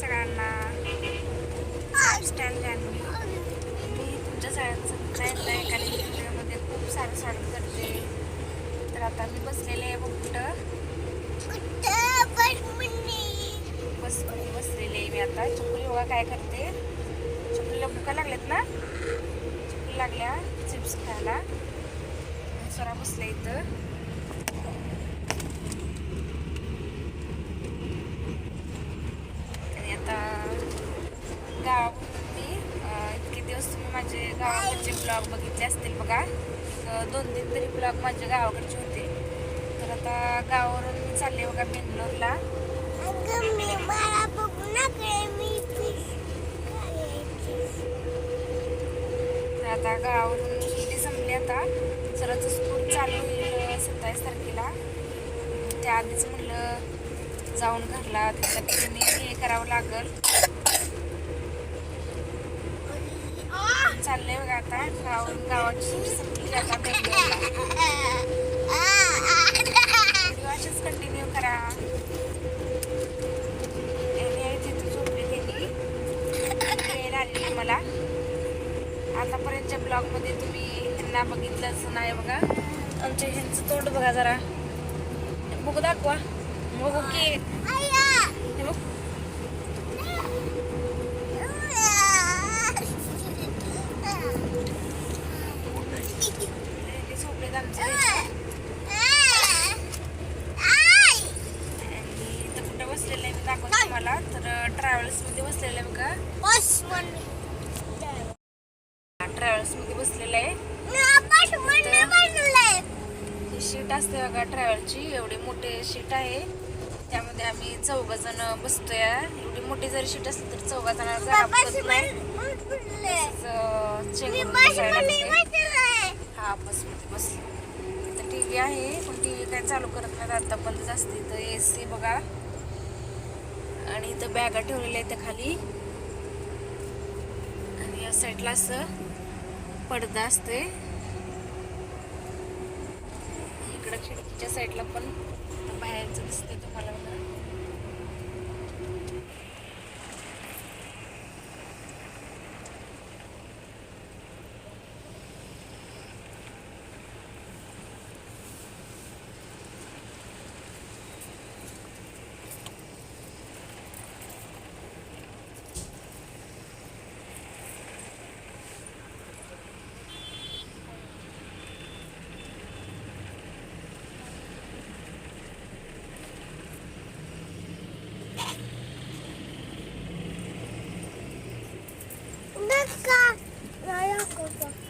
सगळ्यांना लाईफस्टाईल जानवी मी तुमच्या सगळ्यांचं पुन्हा व्हिडिओमध्ये खूप सारं स्वागत करते. तर आता मी बसलेले आहे बघ कुठं? बसमध्ये बसलेले आहे मी आता. चुकली योगा काय करते? चुकलीला भुका लागल्यात ना? चुकली लागल्या चिप्स खायला. स्वरा बसल्या इथं आणि आता गावाकडून मी इतके दिवस तुम्ही माझे गावाकडचे ब्लॉग बघितले असतील बघा. दोन तीन तरी ब्लॉग माझे गावाकडचे होते. तर आता गावावरून मी चालले बघा बेंगलोरला. तर आता गावावरून सुट्टी संपली आता. सरच स्कूल चालू होईल सत्तावीस तारखेला. त्या आधीच म्हणलं जाऊन घरला त्याच्यात हे करावं लागल. चाललंय बघा आता. गावून गावाची संपली आता बेंगलोरला असेच कंटिन्यू करा. यांनी आहे तिथे झोपली त्यांनी मला आतापर्यंतच्या ब्लॉगमध्ये तुम्ही त्यांना बघितलंच नाही बघा. आमच्या ह्यांचं तोंड बघा जरा. बघू दाखवा. बघू की हे बघ ते झोपलेत आमचे आणि इथं कुठं बसलेलं आहे मी तर ट्रॅव्हल्समध्ये बसलेलं आहे बघा ट्रॅव्हल्समध्ये बसलेलं आहे. ही शीट असते बघा ट्रॅव्हलची एवढी मोठी शीट आहे. त्यामध्ये आम्ही चौघ जण बसतोय. एवढी मोठी जरी शीट असली तर चौघा. हा बसमध्ये बसली. तर टी व्ही आहे पण टी व्ही काय चालू करत नाही आता बंदच असते. तर ए सी बघा. आणि इथं बॅगा ठेवलेल्या आहेत त्या खाली. आणि या साईडला असं पडदा असते इकडं खिडकीच्या साईडला पण बाहेरचं दिसते तुम्हाला 哥，来呀，哥哥。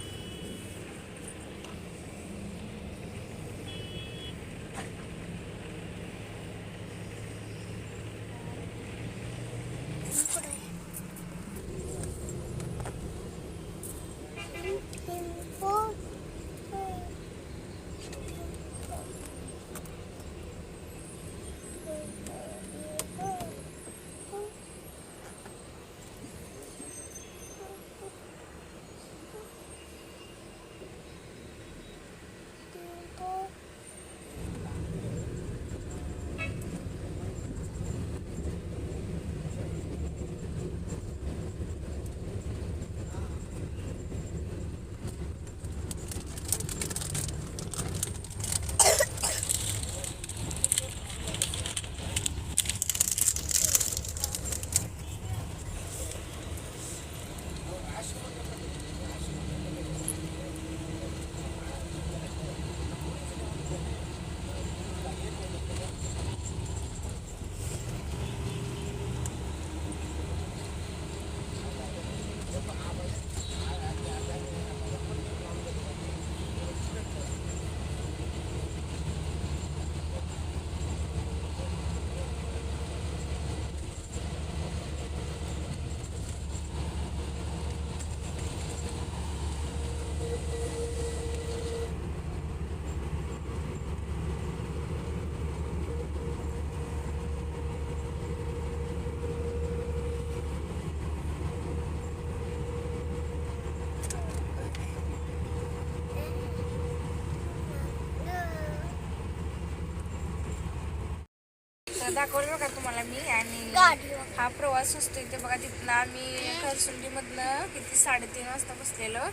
दाखवलं बघा तुम्हाला मी? आणि हा प्रवास असतो इथे बघा तिथनं आम्ही खरसुंडीमधनं किती साडेतीन वाजता बसलेलो.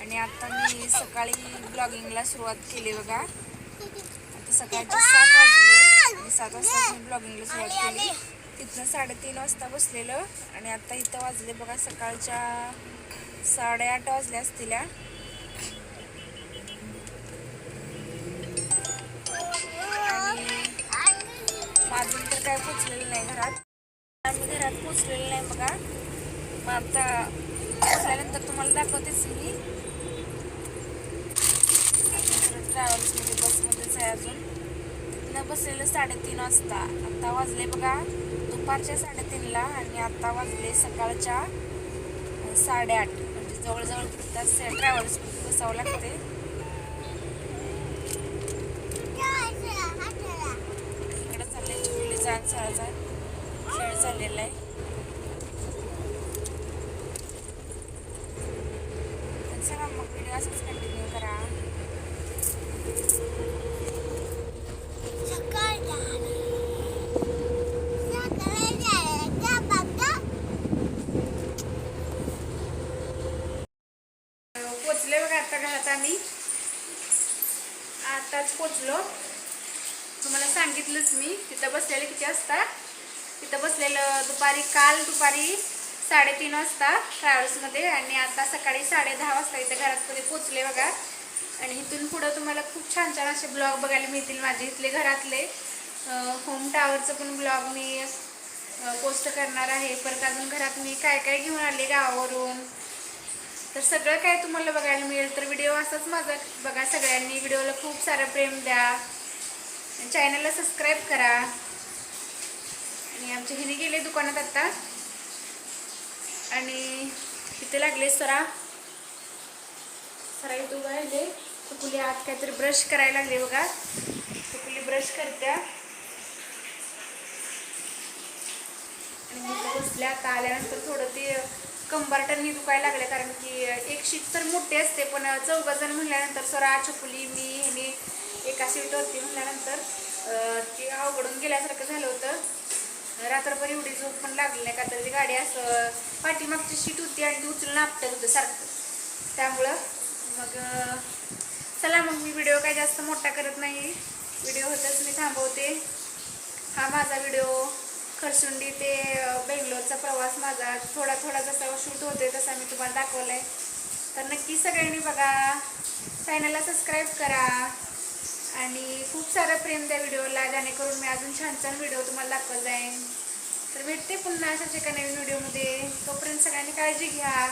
आणि आता मी सकाळी ब्लॉगिंगला सुरुवात केली बघा. आता सकाळचे सात वाजले आणि सात वाजता मी ब्लॉगिंगला सुरुवात केली. तिथनं साडेतीन वाजता बसलेलं आणि आता इथं वाजले बघा सकाळच्या साडेआठ वाजल्या असतील काय पोचलेलं नाही घरात. आम्ही घरात पोचलेलं नाही बघा. मग आता पोचल्यानंतर तुम्हाला दाखवतेच मी. ट्रॅव्हल्समध्ये बसमध्येच आहे अजून. तिथनं बसलेलं साडेतीन वाजता. आत्ता वाजले बघा दुपारच्या साडेतीनला आणि आत्ता वाजले सकाळच्या साडेआठ. म्हणजे जवळजवळ किती तास ट्रॅव्हल्समध्ये बसावं लागते इकडं चिखली जाण सळाचा खेळ चाललेला आहे. चला मग व्हिडिओ असंच कंटिन्यू करा. पोचले बघा आता घरात आम्ही. आताच पोचलो. तुम्हाला सांगितलंच मी. तिथं बसलेलं किती असता तिथं बसलेलं दुपारी काल दुपारी साडेतीन वाजता ट्रॅव्हल्समध्ये आणि आता सकाळी साडे दहा वाजता इथं घरात कधी पोचले बघा. आणि इथून पुढं तुम्हाला खूप छान छान असे ब्लॉग बघायला मिळतील माझे इथले घरातले. होम टावरचं पण ब्लॉग मी पोस्ट करणार आहे. परत अजून घरात मी काय काय घेऊन आले गावावरून. तर सगळं काय तुम्हाला बघायला मिळेल. तर व्हिडिओ असाच माझा. बघा सगळ्यांनी व्हिडिओला खूप सारं प्रेम द्या. चॅनलला सबस्क्राईब करा. आणि आमच्या हिने गेले दुकानात आत्ता आणि इथे लागले सरा. सरा इथं उभा राहिले. कुकुली आत काहीतरी ब्रश करायला लागले बघा. कुकुली ब्रश करत्या. आणि बसल्या. आता आल्यानंतर थोडं ते कंबारटांनी दुखायला लागले कारण की एक शीट तर मोठी असते पण चौघ जण म्हणल्यानंतर सरा चकुली मी ह्याने एका सीटवरती म्हणल्यानंतर म्हटल्यानंतर ते अवघडून गेल्यासारखं झालं होतं. रात्रभर एवढी झोप पण लागली नाही का तर ती गाडी असं पाठीमागची शीट होती आणि ती उचलून आपटत होतं सारखं. त्यामुळं मग चला मग मी व्हिडिओ काय जास्त मोठा करत नाही. व्हिडिओ होतच मी थांबवते. हा माझा व्हिडिओ खरसुंडी ते बेंगलोरचा प्रवास माझा थोडा थोडा जसा शूट होते तसा मी तुम्हाला दाखवला आहे तर नक्की सगळ्यांनी बघा. चॅनलला सबस्क्राईब करा. आणि खूप सारं प्रेम त्या व्हिडिओला जेणेकरून मी अजून छान छान व्हिडिओ तुम्हाला दाखवत जाईन. तर भेटते पुन्हा अशाच एका नवीन व्हिडिओमध्ये. तोपर्यंत सगळ्यांनी काळजी घ्या.